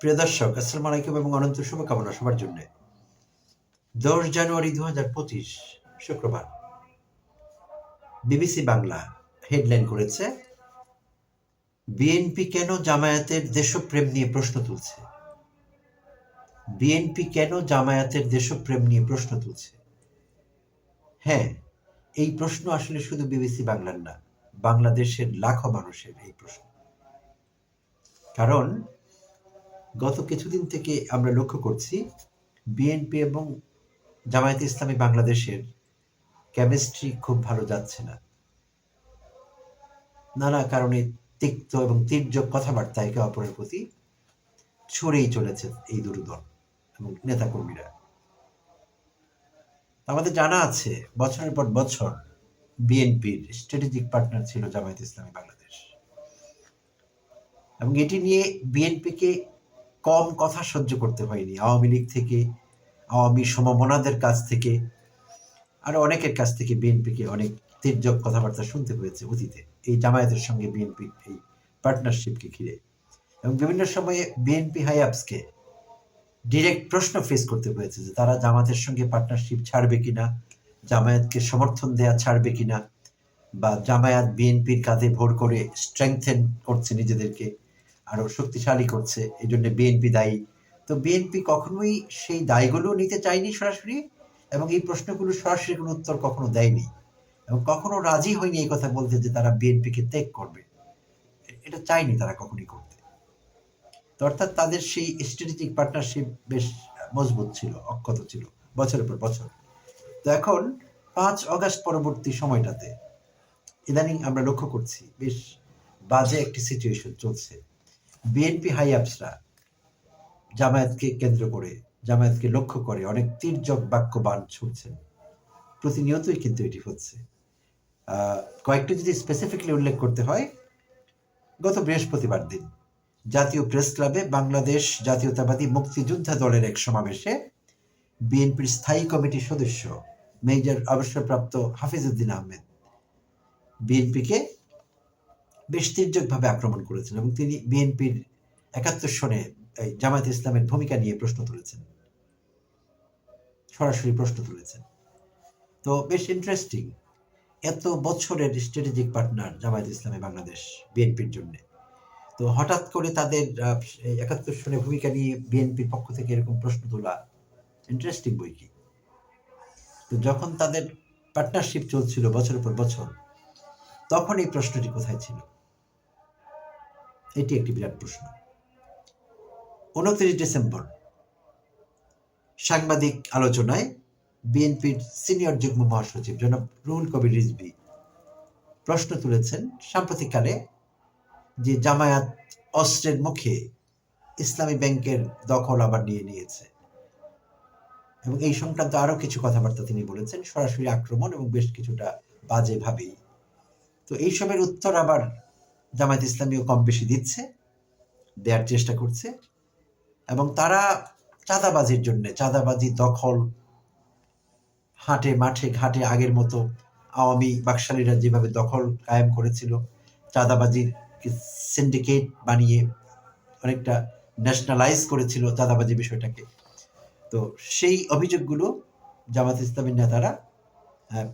প্রিয় দর্শক, আসসালামু আলাইকুম এবং অনন্ত শুভকামনা সবার জন্য। দশ জানুয়ারি দু হাজার পঁচিশ, শুক্রবার। বিবিসি বাংলা হেডলাইন করেছে, বিএনপি কেন জামায়াতের দেশপ্রেম নিয়ে প্রশ্ন তুলছে? বিএনপি কেন জামায়াতের দেশপ্রেম নিয়ে প্রশ্ন তুলছে? হ্যাঁ এই প্রশ্ন আসলে শুধু বিবিসি বাংলার না, বাংলাদেশের লাখো মানুষের এই প্রশ্ন। কারণ গত কিছুদিন থেকে আমরা লক্ষ্য করছি বিএনপি এবং জামায়াত ইসলামী বাংলাদেশের কেমিস্ট্রি খুব ভালো যাচ্ছে না। নানা কারণে তিক্ত এবং তীর্যক কথাবার্তা একে অপরের প্রতি ছড়েই চলেছে এই দুটো দল এবং নেতাকর্মীরা। আমাদের জানা আছে, বছরের পর বছর বিএনপির স্ট্র্যাটেজিক পার্টনার ছিল জামায়াত ইসলামী বাংলাদেশ। এবং এটি নিয়ে বিএনপিকে কম কথা সহ্য করতে হয়নি আওয়ামী লীগ থেকে, আওয়ামী সমমনাদের কাছ থেকে, আরও অনেকের কাছ থেকে বিএনপিকে অনেক তির্যক কথাবার্তা শুনতে হয়েছে অতীতে, এই জামায়াতের সঙ্গে বিএনপির এই পার্টনারশিপকে ঘিরে। এবং বিভিন্ন সময়ে বিএনপি হাইআপসকে ডিরেক্ট প্রশ্ন ফেস করতে হয়েছে যে তারা জামাতের সঙ্গে পার্টনারশিপ ছাড়বে কিনা, জামায়াতকে সমর্থন দেয়া ছাড়বে কিনা, বা জামায়াত বিএনপির কাঁধে ভোর করে স্ট্রেংথেন করছে নিজেদেরকে। আরও শক্তিশালী করছে এই জন্য বিএনপি দায়ী। তো বিএনপি কখনোই সেই দায়গুলো নিতে চায়নি সরাসরি এবং এই প্রশ্নগুলো সরাসরি কোনো উত্তর কখনো দেয়নি। এবং কখনো রাজি হয়নি এই কথা বলতে যে তারা বিএনপিকে ত্যাগ করবে। এটা চায়নি তারা কখনোই করতে। তো অর্থাৎ তাদের সেই স্ট্র্যাটেজিক পার্টনারশিপ বেশ মজবুত ছিল, অক্ষত ছিল, বছরের পর বছর। তো এখন পাঁচ অগাস্ট পরবর্তী সময়টাতে ইদানিং আমরা লক্ষ্য করছি, বেশ বাজে একটি সিচুয়েশন চলছে। বিএনপি হাই আপসরা জামায়াতকে কেন্দ্র করে, জামায়াতকে লক্ষ্য করে অনেক তীর্যক বাক্যবান ছুটছেন প্রতিনিয়তই কিন্তু এটি হচ্ছে। কয়েকটি যদি স্পেসিফিকলি উল্লেখ করতে হয়, গত বৃহস্পতিবার দিন জাতীয় প্রেস ক্লাবে বাংলাদেশ জাতীয়তাবাদী মুক্তিযোদ্ধা দলের এক সমাবেশে বিএনপির স্থায়ী কমিটির সদস্য মেজর অবসরপ্রাপ্ত হাফিজউদ্দিন আহমেদ বিএনপিকে বেশ তীর্যকভাবে আক্রমণ করেছেন এবং তিনি বিএনপির একাত্তর সনে জামায়াত ইসলামের ভূমিকা নিয়ে প্রশ্ন তুলেছেন। সরাসরি প্রশ্ন তুলেছেন। তো বেশ ইন্টারেস্টিং এত বছরের স্ট্র্যাটেজিক পার্টনার জামায়াত ইসলামী বাংলাদেশ বিএনপির জন্য। তো হঠাৎ করে তাদের একাত্তর সনে ভূমিকা নিয়ে বিএনপির পক্ষ থেকে এরকম প্রশ্ন তোলা ইন্টারেস্টিং বই কি? তো যখন তাদের পার্টনারশিপ চলছিল বছরের পর বছর তখন এই প্রশ্নটি কোথায় ছিল? এটি একটি বিরাট প্রশ্ন। উনত্রিশ ডিসেম্বর, সাংবাদিক আলোচনায় বিএনপির সিনিয়র যুগ্ম মহাসচিব জনাব রুহুল কবির রিজভি প্রশ্ন তুলেছেন সাম্প্রতিককালে যে জামায়াত অস্ত্রের মুখে ইসলামী ব্যাংকের দখল আবার নিয়ে নিয়েছে এবং এই সংক্রান্ত আরও কিছু কথাবার্তা তিনি বলেছেন। সরাসরি আক্রমণ এবং বেশ কিছুটা বাজে ভাবেই তো এইসবের উত্তর আবার জামায়াত ইসলামীও কম বেশি দিচ্ছে দেওয়ার চেষ্টা করছে এবং তারা চাঁদাবাজির জন্য, চাঁদাবাজি দখল, হাটে মাঠে ঘাটে আগের মতো আওয়ামী বাকশালীরা যেভাবে দখল কায়েম করেছিল চাঁদাবাজির সিন্ডিকেট বানিয়ে অনেকটা ন্যাশনালাইজ করেছিল চাঁদাবাজি বিষয়টাকে। তো সেই অভিযোগগুলো জামাত ইসলামের নেতারা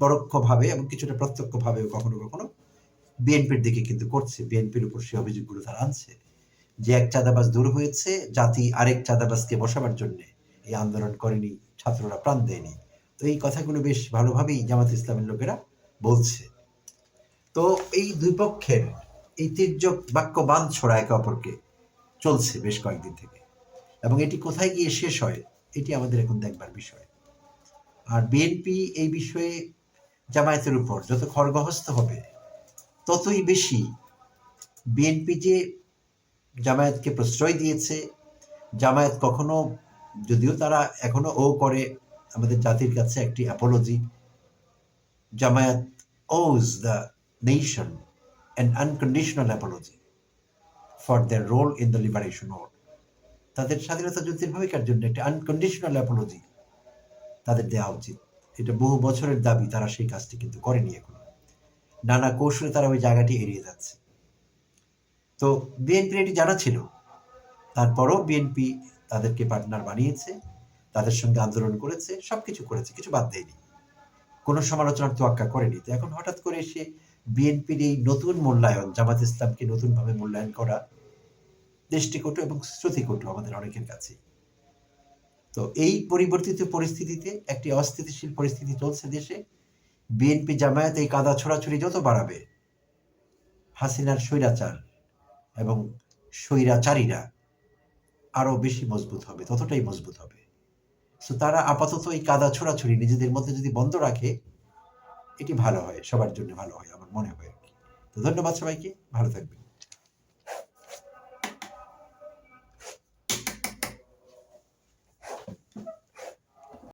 পরোক্ষভাবে এবং কিছুটা প্রত্যক্ষভাবেও কখনো কখনো বিএনপির দিকে কিন্তু করছে। বিএনপির উপর সেই অভিযোগগুলো তারা আনছে যে এক চাঁদাবাজ দূর হয়েছে, জাতি আরেক চাঁদাবাজকে বসাবার জন্য এই আন্দোলন করেনি, ছাত্ররা প্রাণ দেয়নি। তো এই কথাগুলো বেশ ভালোভাবেই জামাত ইসলামের লোকেরা বলছে। তো এই দুই পক্ষের এই তির্যক বাক্য বান ছড়া একে অপরকে চলছে বেশ কয়েকদিন থেকে। এবং এটি কোথায় গিয়ে শেষ হয়, এটি আমাদের এখন দেখবার বিষয়। আর বিএনপি এই বিষয়ে জামায়াতের উপর যত খড়গহস্ত হবে ততই বেশি বিএনপি যে জামায়াতকে প্রশ্রয় দিয়েছে, জামায়াত কখনো, যদিও তারা এখনও ও করে, আমাদের জাতির কাছে একটি apology Jamaat owes the nation and unconditional apology for their role in the liberation war তাদের স্বাধীনতা যুদ্ধের ভূমিকার জন্য একটি আনকন্ডিশনাল অ্যাপোলজি তাদের দেওয়া উচিত। এটা বহু বছরের দাবি, তারা সেই কাজটি কিন্তু করেনি এখন। নানা কৌশলে তারা ওই জায়গাটি এড়িয়ে যাচ্ছে। তো বিএনপির এটি জানা ছিল, তারপরও বিএনপি তাদেরকে পার্টনার বানিয়েছে, তাদের সঙ্গে আন্দোলন করেছে, সবকিছু করেছে, কিছু বাদ দেয়নি। কোনো সমালোচনার তোয়াক্কা করেনি। তো এখন হঠাৎ করে এসে বিএনপির এই নতুন মূল্যায়ন, জামাত ইসলামকে নতুনভাবে মূল্যায়ন করা দৃষ্টিকটু এবং শ্রুতিকটু আমাদের অনেকের কাছে তো এই পরিবর্তিত পরিস্থিতিতে একটি অস্থিতিশীল পরিস্থিতি চলছে দেশে। বিএনপি জামায়াত এই কাদা ছোড়াছুড়ি যত বাড়াবে, হাসিনার স্বৈরাচার এবং স্বৈরাচারীরা আরও বেশি মজবুত হবে, ততটাই মজবুত হবে। সো তারা আপাতত এই কাদা ছোড়াছুড়ি নিজেদের মধ্যে যদি বন্ধ রাখে, এটি ভালো হয়, সবার জন্য ভালো হয়, আমার মনে হয় তো ধন্যবাদ সবাইকে, ভালো থাকবেন।